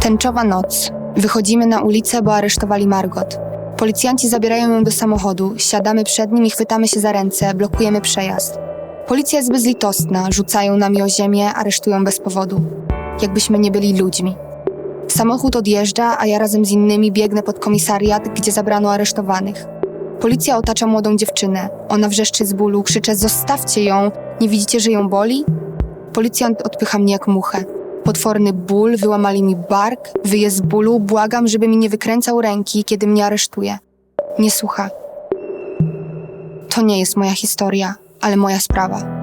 Tęczowa noc. Wychodzimy na ulicę, bo aresztowali Margot. Policjanci zabierają ją do samochodu, siadamy przed nim i chwytamy się za ręce, blokujemy przejazd. Policja jest bezlitosna, rzucają nami o ziemię, aresztują bez powodu. Jakbyśmy nie byli ludźmi. Samochód odjeżdża, a ja razem z innymi biegnę pod komisariat, gdzie zabrano aresztowanych. Policja otacza młodą dziewczynę. Ona wrzeszczy z bólu, krzycze: Zostawcie ją! Nie widzicie, że ją boli? Policjant odpycha mnie jak muchę. Potworny ból, wyłamali mi bark, wyje z bólu, błagam, żeby mi nie wykręcał ręki, kiedy mnie aresztuje. Nie słucha. To nie jest moja historia, ale moja sprawa.